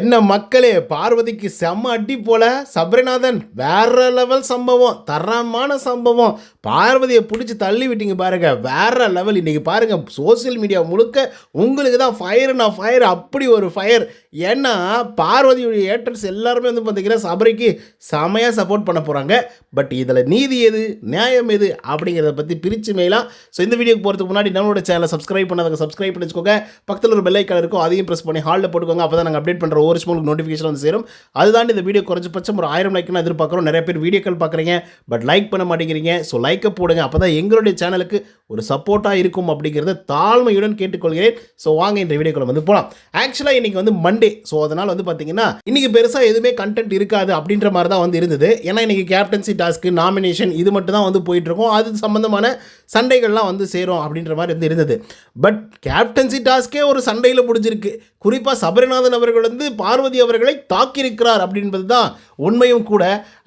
என்ன மக்களே பார்வதிக்கு செம்ம அடி போல சபரிநாதன் வேற லெவல் சம்பவம் தரமான சம்பவம். பார்வதியை பிடிச்சி தள்ளி விட்டீங்க பாருங்க வேற லெவல் இன்னைக்கு பாருங்க சோஷியல் மீடியா முழுக்க உங்களுக்கு தான் ஃபயர்னா நான் ஃபயர் அப்படி ஒரு ஃபயர் ஏன்னா பார்வதியுடைய ஏட்டர்ஸ் எல்லாருமே வந்து பார்த்தீங்கன்னா சபரிக்கு செமையாக சப்போர்ட் பண்ண போகிறாங்க பட் இதில் நீதி எது நியாயம் எது அப்படிங்கிறத பற்றி பிரித்து மேலாம். ஸோ இந்த வீடியோக்கு போகிறதுக்கு முன்னாடி நம்மளோட சேனலை சப்ஸ்கிரைப் பண்ணாதவங்க சப்ஸ்கிரைப் பண்ணி வச்சுக்கோங்க பக்கத்தில் ஒரு பெல் இருக்கும் அதையும் ப்ரெஸ் பண்ணி ஹாலில் போட்டுக்கோங்க. அப்போ தான் நாங்கள் அப்டேட் பண்ணுறோம் ஒரு ஒரு ஸ்மூலுக்கு நோட்டிஃபிகேஷன் வந்து சேரும். அதுதான் இந்த வீடியோ குறைஞ்சபட்சம் ஒரு ஆயிரம் லைக்னா எதிர்பார்க்குறோம். நிறைய பேர் வீடியோக்கள் பார்க்குறீங்க பட் லைக் பண்ண மாட்டேங்கிறீங்க. ஸோ லைக்கை போடுங்க. அப்போ தான் எங்களுடைய சேனலுக்கு ஒரு சப்போர்ட்டாக இருக்கும் அப்படிங்கிறத தாழ்மையுடன் கேட்டுக்கொள்கிறேன். ஸோ வாங்க இந்த வீடியோக்குள்ள வந்து போகலாம் ஆக்சுவலாக இன்றைக்கி வந்து மண்டே ஸோ அதனால் வந்து பார்த்தீங்கன்னா இன்றைக்கி பெருசாக எதுவுமே கண்டென்ட் இருக்காது அப்படின்ற மாதிரி தான் வந்து இருந்தது. ஏன்னா இன்றைக்கி கேப்டன்சி டாஸ்க்கு நாமினேஷன் இது மட்டும் தான் வந்து போயிட்டுருக்கோம். அது சம்மந்தமான சண்டைகள்லாம் வந்து சேரும் அப்படின்ற மாதிரி வந்து இருந்தது. பட் கேப்டன்சி டாஸ்க்கே ஒரு சண்டையில் முடிஞ்சிருக்கு. குறிப்பாக சபரிநாதன் அவர்கள் வந்து பார்வதி அவர்களை தாக்கியிருக்கிறார் அப்படின்பது தான் உண்மையும் கூட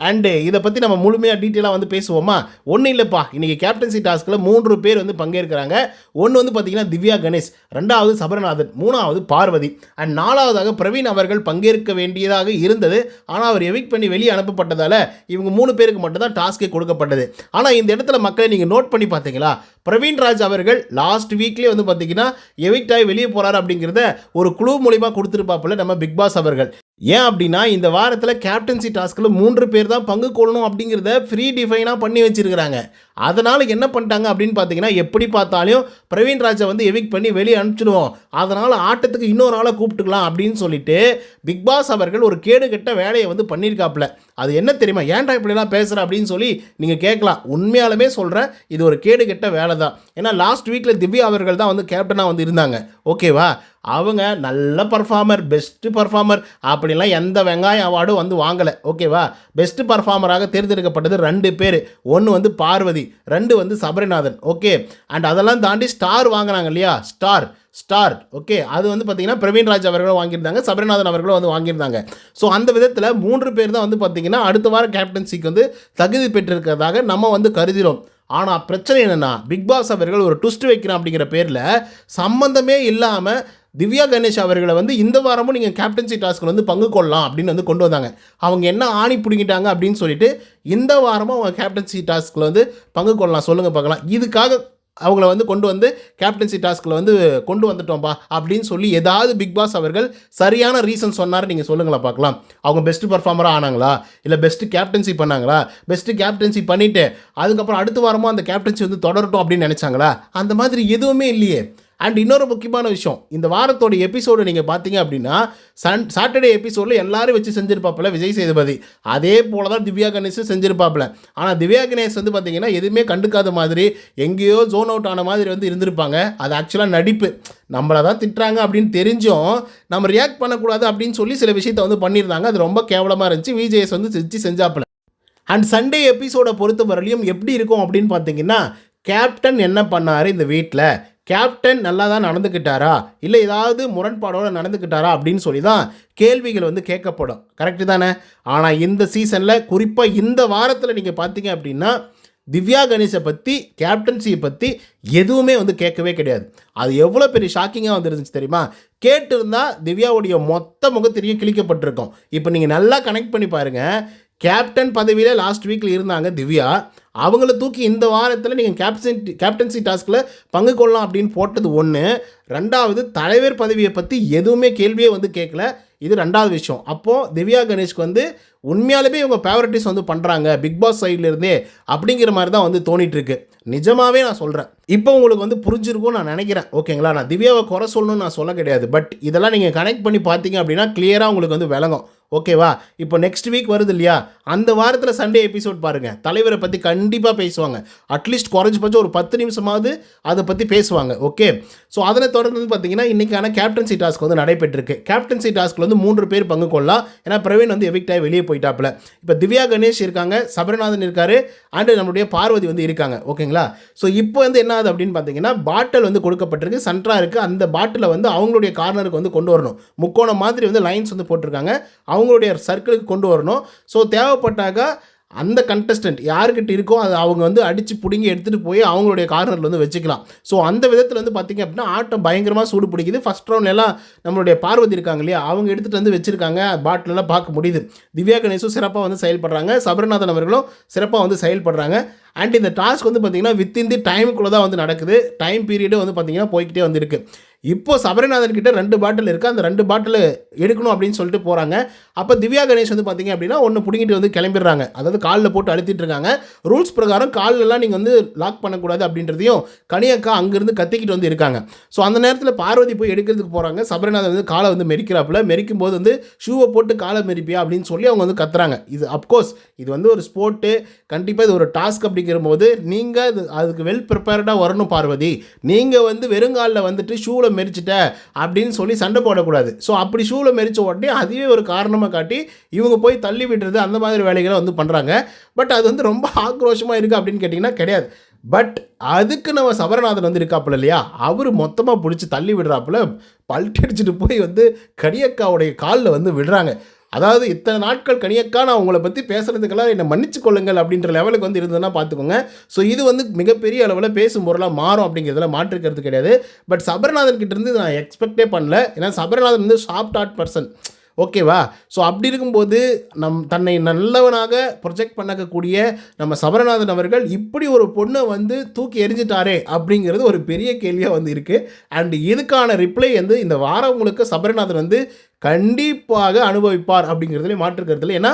அண்டு இதை பற்றி நம்ம முழுமையாக டீட்டெயிலாக வந்து பேசுவோமா? ஒன்றும் இல்லைப்பா. இன்றைக்கி கேப்டன்சி டாஸ்கில் மூன்று பேர் வந்து பங்கேற்கிறாங்க. ஒன்று வந்து பார்த்திங்கன்னா திவ்யா கணேஷ் ரெண்டாவது சபரநாதன் மூணாவது பார்வதி அண்ட் நாலாவதாக பிரவீன் அவர்கள் பங்கேற்க வேண்டியதாக இருந்தது. ஆனால் அவர் எவிக் பண்ணி வெளியே அனுப்பப்பட்டதால் இவங்க மூணு பேருக்கு மட்டும்தான் டாஸ்க்கே கொடுக்கப்பட்டது. ஆனால் இந்த இடத்துல மக்களை நீங்கள் நோட் பண்ணி பார்த்தீங்களா பிரவீன் ராஜ் அவர்கள் லாஸ்ட் வீக்லேயே வந்து பார்த்தீங்கன்னா எவிக்டாய் ஆகி வெளியே போகிறார் அப்படிங்கிறத ஒரு குழு மூலிமா கொடுத்துருப்பாப்புல நம்ம பிக் பாஸ் அவர்கள். ஏன் அப்படின்னா இந்த வாரத்தில் கேப்டன்சி டாஸ்கில் மூன்று பேர் தான் பங்கு கொள்ளணும் அப்படிங்கிறத ஃப்ரீ டிஃபைனாக பண்ணி வச்சுருக்கிறாங்க. அதனால் என்ன பண்ணிட்டாங்க அப்படின்னு பார்த்தீங்கன்னா எப்படி பார்த்தாலும் பிரவீன் ராஜை வந்து எவிக் பண்ணி வெளியே அனுப்பிச்சிடுவோம் அதனால் ஆட்டத்துக்கு இன்னொரு ஆளை கூப்பிட்டுக்கலாம் அப்படின்னு சொல்லிட்டு பிக் பாஸ் அவர்கள் ஒரு கேடு கெட்ட வேலையை வந்து பண்ணியிருக்காப்புல. அது என்ன தெரியுமா? ஏன்டா இப்படிலாம் பேசுகிற அப்படின்னு சொல்லி நீங்கள் கேட்கலாம். உண்மையாலுமே சொல்கிறேன் இது ஒரு கேடு கெட்ட வேலை தான் ஏன்னா லாஸ்ட் வீக்கில் திவ்யா அவர்கள் தான் வந்து கேப்டனாக வந்து இருந்தாங்க. ஓகேவா? அவங்க நல்ல பர்ஃபார்மர் பெஸ்ட்டு பர்ஃபார்மர் அப்படிலாம் எந்த வெங்காய அவார்டும் வந்து வாங்கலை. ஓகேவா? பெஸ்ட்டு பர்ஃபார்மராக தேர்ந்தெடுக்கப்பட்டது ரெண்டு பேர். ஒன்று வந்து பார்வதி ரெண்டு வந்து சபரிநாதன். ஓகே? அண்ட் அதெல்லாம் தாண்டி ஸ்டார் வாங்கினாங்க இல்லையா? Star star okay? அது வந்து பார்த்தீங்கன்னா பிரவீன்ராஜ் அவர்களும் வாங்கியிருந்தாங்க சபரிநாதன் அவர்களும் வந்து வாங்கியிருந்தாங்க. ஸோ அந்த விதத்தில் மூன்று பேர் தான் வந்து பார்த்தீங்கன்னா அடுத்த வாரம் கேப்டன்சிக்கு வந்து தகுதி பெற்றிருக்கிறதாக நம்ம வந்து கருதினோம் ஆனால் பிரச்சனை என்னென்னா பிக் பாஸ் அவர்கள் ஒரு ட்விஸ்ட் வைக்கிறோம் அப்படிங்கிற பேரில் சம்மந்தமே இல்லாமல் திவ்யா கணேஷ் அவர்களை வந்து இந்த வாரமும் நீங்கள் கேப்டன்சி டாஸ்க்கில் வந்து பங்கு கொள்ளலாம் அப்படின்னு வந்து கொண்டு வந்தாங்க. அவங்க என்ன ஆணி பிடிங்கிட்டாங்க அப்படின்னு சொல்லிட்டு இந்த வாரமும் அவங்க கேப்டன்சி டாஸ்க்கில் வந்து பங்கு கொள்ளலாம். சொல்லுங்கள் பார்க்கலாம். இதுக்காக அவங்கள வந்து கொண்டு வந்து கேப்டன்சி டாஸ்கில் வந்து கொண்டு வந்துட்டோம்ப்பா அப்படின்னு சொல்லி ஏதாவது பிக் பாஸ் அவர்கள் சரியான ரீசன் சொன்னார் நீங்கள் சொல்லுங்களா பார்க்கலாம். அவங்க பெஸ்ட்டு பர்ஃபார்மராக ஆனாங்களா? இல்லை பெஸ்ட்டு கேப்டன்சி பண்ணாங்களா? பெஸ்ட்டு கேப்டன்சி பண்ணிவிட்டு அதுக்கப்புறம் அடுத்த வாரமும் அந்த கேப்டன்சி வந்து தொடரட்டும் அப்படின்னு நினச்சாங்களா? அந்த மாதிரி எதுவுமே இல்லையே. அண்ட் இன்னொரு முக்கியமான விஷயம் இந்த வாரத்தோட எபிசோடு நீங்கள் பார்த்தீங்க அப்படின்னா சன் சாட்டர்டே எபிசோடில் எல்லாரும் வச்சு செஞ்சிருப்பாப்புல விஜய் சேதுபதி. அதே போல தான் திவ்யா கணேஷும் செஞ்சுருப்பாப்பில். ஆனால் திவ்யா கணேஷ் வந்து பார்த்தீங்கன்னா எதுவுமே கண்டுக்காத மாதிரி எங்கேயோ ஜோன் அவுட் ஆன மாதிரி வந்து இருந்திருப்பாங்க. அது ஆக்சுவலாக நடிப்பு. நம்மளை தான் திட்டுறாங்க அப்படின்னு தெரிஞ்சும் நம்ம ரியாக்ட் பண்ணக்கூடாது அப்படின்னு சொல்லி சில விஷயத்த வந்து பண்ணியிருந்தாங்க. அது ரொம்ப கேவலமாக இருந்துச்சு. விஜேஎஸ் வந்து செஞ்சு செஞ்சாப்புல. அண்ட் சண்டே எபிசோடை பொறுத்த வரலையும் எப்படி இருக்கும் அப்படின்னு பார்த்தீங்கன்னா கேப்டன் என்ன பண்ணார் இந்த வீட்டில் கேப்டன் நல்லா தான் நடந்துக்கிட்டாரா? இல்லை ஏதாவது முரண்பாடோடு நடந்துக்கிட்டாரா அப்படின்னு சொல்லி தான் கேள்விகள் வந்து கேட்கப்படும். கரெக்டு தானே? ஆனால் இந்த சீசனில் குறிப்பாக இந்த வாரத்தில் நீங்கள் பார்த்தீங்க அப்படின்னா திவ்யா கணேஷை பற்றி கேப்டன்சியை பற்றி எதுவுமே வந்து கேட்கவே கிடையாது. அது எவ்வளோ பெரிய ஷாக்கிங்காக வந்துருந்துச்சு தெரியுமா? கேட்டிருந்தால் திவ்யாவுடைய மொத்த முகத்திரியும் கிழிக்கப்பட்டிருக்கும். இப்போ நீங்கள் நல்லா கனெக்ட் பண்ணி பாருங்கள் கேப்டன் பதவியில் லாஸ்ட் வீக்கில் இருந்தாங்க திவ்யா. அவங்கள தூக்கி இந்த வாரத்தில் நீங்கள் கேப்டன் கேப்டன்சி டாஸ்கில் பங்கு கொள்ளலாம் அப்படின்னு போட்டது ஒன்று ரெண்டாவது தலைவர் பதவியை பற்றி எதுவுமே கேள்வியே வந்து கேட்கல. இது ரெண்டாவது விஷயம். அப்போது திவ்யா கணேஷ்க்கு வந்து உண்மையாலுமே இவங்க ஃபேவரட்டிஸ் வந்து பண்ணுறாங்க பிக் பாஸ் சைட்லேருந்தே அப்படிங்கிற மாதிரி தான் வந்து தோணிட்டு நிஜமாகவே நிஜமாவே நான் சொல்கிறேன் இப்போ உங்களுக்கு வந்து புரிஞ்சிருக்கும்னு நான் நினைக்கிறேன். ஓகேங்களா? நான் திவ்யாவை குறை சொல்லணும்னு நான் சொல்ல கிடையாது. பட் இதெல்லாம் நீங்கள் கனெக்ட் பண்ணி பார்த்தீங்க அப்படின்னா கிளியராக உங்களுக்கு வந்து விளங்கும். ஓகேவா? இப்போ நெக்ஸ்ட் வீக் வருது இல்லையா? அந்த வாரத்தில் சண்டே எபிசோட் பாருங்கள் தலைவரை பற்றி கண்டிப்பாக பேசுவாங்க. அட்லீஸ்ட் குறைஞ்சபட்சம் ஒரு பத்து நிமிஷமாவது அதை பற்றி பேசுவாங்க. ஓகே ஸோ அதனை தொடர்ந்து வந்து பார்த்தீங்கன்னா இன்றைக்கான கேப்டன்சி டாஸ்க் வந்து நடைபெற்றிருக்கு. கேப்டன்சி டாஸ்க்கில் வந்து மூன்று பேர் பங்கு கொள்ளலாம். ஏன்னா பிரவீன் வந்து எவிக்ட் ஆகி வெளியே போயிட்டாப்புல. இப்போ திவ்யா கணேஷ் இருக்காங்க. சபரநாதன் இருக்கார். அண்டு நம்மளுடைய பார்வதி வந்து இருக்காங்க. ஓகேங்களா ஸோ இப்போ வந்து என்ன ஆகுது அப்படின்னு பார்த்தீங்கன்னா பாட்டில் வந்து கொடுக்கப்பட்டிருக்கு. சன்ட்ரா இருக்குது அந்த பாட்டிலை வந்து அவங்களுடைய கார்னருக்கு வந்து கொண்டு வரணும். முக்கோணம் மாதிரி வந்து லைன்ஸ் வந்து போட்டிருக்காங்க. அவங்களுடைய சர்க்கிளுக்கு கொண்டு வரணும். ஸோ தேவைப்பட்டாக்கா அந்த கண்டஸ்டன்ட் யாருக்கிட்ட இருக்கோ அது அவங்க வந்து அடித்து பிடுங்கி எடுத்துகிட்டு போய் அவங்களுடைய கார்னரில் வந்து வச்சுக்கலாம். ஸோ அந்த விதத்தில் வந்து பார்த்திங்க அப்படின்னா ஆட்டம் பயங்கரமாக சூடு பிடிக்குது. ஃபஸ்ட் ரவுண்ட்லாம் நம்மளுடைய பார்வதி இருக்காங்க இல்லையா அவங்க எடுத்துகிட்டு வந்து வச்சுருக்காங்க. பாட்டிலெல்லாம் பார்க்க முடியுது. திவ்யா கணேஷும் சிறப்பாக வந்து செயல்படுறாங்க. சபரிநாதன் அவர்களும் சிறப்பாக வந்து செயல்படுறாங்க. அண்ட் இந்த டாஸ்க் வந்து பார்த்திங்கன்னா வித்தின் தி டைமுக்குள்ளே தான் வந்து நடக்குது. டைம் பீரியடும் வந்து பார்த்திங்கன்னா போய்கிட்டே வந்து இருக்குது இப்போ சபரிநாதன் கிட்ட ரெண்டு பாட்டில் இருக்குது அந்த ரெண்டு பாட்டில் எடுக்கணும் அப்படின்னு சொல்லிட்டு போகிறாங்க அப்போ திவ்யா கணேஷ் வந்து பார்த்தீங்க அப்படின்னா ஒன்று பிடிங்கிட்டு வந்து கிளம்பிடுறாங்க. அதாவது காலில் போட்டு அழுத்திட்டு இருக்காங்க. ரூல்ஸ் பிரகாரம் கால்லலாம் நீங்கள் வந்து லாக் பண்ணக்கூடாது அப்படின்றதையும் கனியக்கா அங்கேருந்து கத்திக்கிட்டு வந்து இருக்காங்க. ஸோ அந்த நேரத்தில் பார்வதி போய் எடுக்கிறதுக்கு போகிறாங்க சபரிநாதன் வந்து காலை வந்து மெரிக்கிறாப்புல. மெரிக்கும் போது வந்து ஷூவை போட்டு காலை மெரிப்பியா அப்படின்னு சொல்லி அவங்க வந்து கத்துறாங்க. இது அப்கோர்ஸ் இது வந்து ஒரு ஸ்போர்ட்டு கண்டிப்பாக இது ஒரு டாஸ்க் அப்படிங்கிற போது நீங்கள் அது அதுக்கு வெல் ப்ரிப்பேர்டாக வரணும் பார்வதி. நீங்கள் வந்து வெறுங்காலில் வந்துட்டு ஷூவில் மெரிச்சிட்ட அப்படின்னு சொல்லி சண்டை போடக்கூடாது. ஸோ அப்படி ஷூவில் மெரிச்ச உடனே அதுவே ஒரு காரணமாக காட்டி இவங்க போய் தள்ளி விடுறது அந்த மாதிரி வேலைகளை வந்து பண்ணுறாங்க பட் அது வந்து ரொம்ப ஆக்ரோஷமாக இருக்குது அப்படின்னு கேட்டிங்கன்னா கிடையாது. பட் அதுக்கு நம்ம சபரநாதன் வந்து இருக்காப்புல இல்லையா? அவர் மொத்தமாக பிடிச்சி தள்ளி விடுறாப்புல பல்ட்டி அடிச்சுட்டு போய் வந்து கடியக்காவுடைய காலில் வந்து விடுறாங்க. அதாவது இத்தனை நாட்கள் கணியக்கா நான் உங்களை பற்றி பேசுகிறதுக்கெல்லாம் என்னை மன்னிச்சு கொள்ளுங்கள் அப்படின்ற லெவலுக்கு வந்து இருந்ததுன்னா பார்த்துக்கோங்க. ஸோ இது வந்து மிகப்பெரிய அளவில் பேசும் பொருளாக மாறும் அப்படிங்கிறதுல மாற்றுக்கிறது கிடையாது. பட் சபரநாதன் கிட்டேருந்து நான் எக்ஸ்பெக்டே பண்ணல. ஏன்னா சபரநாதன் வந்து சாஃப்ட் ஆர்ட் பர்சன் ஓகேவா ஸோ அப்படி இருக்கும்போது நம் தன்னை நல்லவனாக ப்ரொஜெக்ட் பண்ணக்கூடிய நம்ம சபரநாதன் அவர்கள் இப்படி ஒரு பொண்ணை வந்து தூக்கி எரிஞ்சிட்டாரே அப்படிங்கிறது ஒரு பெரிய கேள்வியாக வந்து இருக்குது அண்ட் இதுக்கான ரிப்ளை வந்து இந்த வாரம் உங்களுக்கு சபரநாதன் வந்து கண்டிப்பாக அனுபவிப்பார் அப்படிங்கிறதுல மாற்றுக்கிறதுல ஏன்னா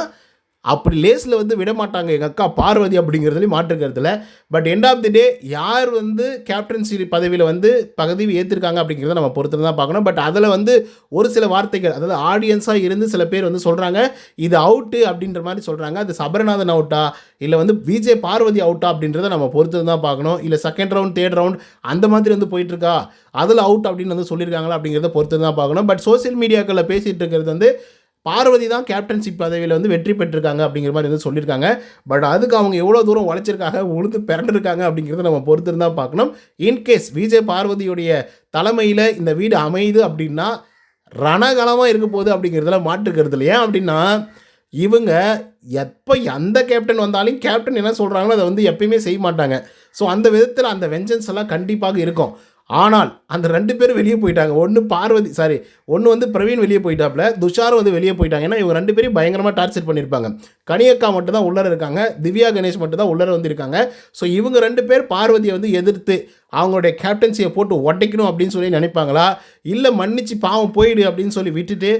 அப்படி லேஸில் வந்து விட மாட்டாங்க எங்கள் அக்கா பார்வதி அப்படிங்கிறதுலையும் மாற்றுக்கிறதுல but end of the day யார் வந்து கேப்டன்சி பதவியில் வந்து பதவி ஏற்றிருக்காங்க அப்படிங்கிறத நம்ம பொறுத்து தான் பார்க்கணும். பட் அதில் வந்து ஒரு சில வார்த்தைகள் அதாவது ஆடியன்ஸாக இருந்து சில பேர் வந்து சொல்கிறாங்க இது அவுட்டு அப்படின்ற மாதிரி சொல்கிறாங்க அது சபரநாதன் அவுட்டா இல்லை வந்து விஜே பார்வதி அவுட்டா அப்படின்றத நம்ம பொறுத்து தான் பார்க்கணும். இல்லை செகண்ட் ரவுண்ட் தேர்ட் ரவுண்ட் அந்த மாதிரி வந்து போயிட்டுருக்கா? அதில் அவுட் அப்படின்னு வந்து சொல்லியிருக்காங்களா அப்படிங்கிறத பொறுத்து தான் பார்க்கணும் பட் சோசியல் மீடியாக்களில் பேசிகிட்டு இருக்கிறது வந்து பார்வதி தான் கேப்டன்ஷிப் பதவியில் வந்து வெற்றி பெற்றிருக்காங்க அப்படிங்கிற மாதிரி வந்து சொல்லியிருக்காங்க. பட் அதுக்கு அவங்க எவ்வளோ தூரம் உழைச்சிருக்காங்க உழுது பிறண்டிருக்காங்க அப்படிங்கிறத நம்ம பொறுத்து பார்க்கணும். இன்கேஸ் விஜய் பார்வதியுடைய தலைமையில் இந்த வீடு அமையுது அப்படின்னா ரணகலமாக இருக்க போகுது அப்படிங்கிறதுல மாற்றுக்கிறது இல்லையா? அப்படின்னா இவங்க எப்போ எந்த கேப்டன் வந்தாலும் கேப்டன் என்ன சொல்கிறாங்களோ அதை வந்து எப்பயுமே செய்ய மாட்டாங்க. ஸோ அந்த விதத்தில் அந்த வெஞ்சன்ஸ் எல்லாம் கண்டிப்பாக இருக்கும். ஆனால் அந்த ரெண்டு பேரும் வெளியே போயிட்டாங்க. ஒன்று பார்வதி சாரி ஒன்று வந்து பிரவீன் வெளியே போயிட்டாப்புல துஷாரும் வந்து வெளியே போயிட்டாங்க. ஏன்னா இவங்க ரெண்டு பேரும் பயங்கரமாக டார்ச்சர் பண்ணியிருப்பாங்க. கனியக்கா மட்டும் தான் உள்ளர இருக்காங்க. திவ்யா கணேஷ் மட்டும் தான் உள்ளர வந்திருக்காங்க. ஸோ இவங்க ரெண்டு பேர் பார்வதியை வந்து எதிர்த்து அவங்களுடைய கேப்டன்சியை போட்டு உடைக்கணும் அப்படின்னு சொல்லி நினைப்பாங்களா? இல்லை மன்னிச்சு பாவம் போயிடு அப்படின்னு சொல்லி விட்டுட்டு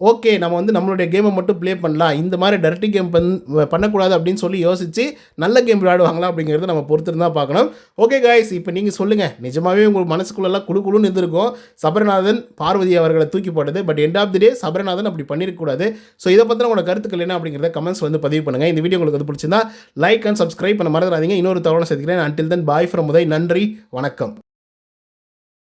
ஓகே நம்ம வந்து நம்மளுடைய கேமை மட்டும் ப்ளே பண்ணலாம். இந்த மாதிரி டர்ட்டி கேம் பண் பண்ணக்கூடாது அப்படின்னு சொல்லி யோசித்து நல்ல கேம் விளையாடுவாங்களா அப்படிங்கிறத நம்ம பொறுத்து பார்க்கணும். ஓகே காய்ஸ் இப்போ நீங்கள் சொல்லுங்கள் நிஜமாகவே உங்கள் மனசுக்குள்ளெல்லாம் குழு குழுன்னு இருந்திருக்கும். சபரநாதன் பார்வதி அவர்களை தூக்கி போட்டது. But end of the day Sabaranathan அப்படி பண்ணியிருக்கக்கூடாது ஸோ இதை பற்றின உங்களோட கருத்துக்கள் என்ன அப்படிங்கிறத கமெண்ட்ஸ் வந்து பதிவு பண்ணுங்கள் இந்த வீடியோ உங்களுக்கு வந்து பிடிச்சிருந்தா லைக் அண்ட் சப்ஸ்கிரைப் பண்ண மறந்துடாதீங்க. இன்னொரு தகவலை சேர்த்துக்கிறேன் until then bye from Uday நன்றி. வணக்கம்.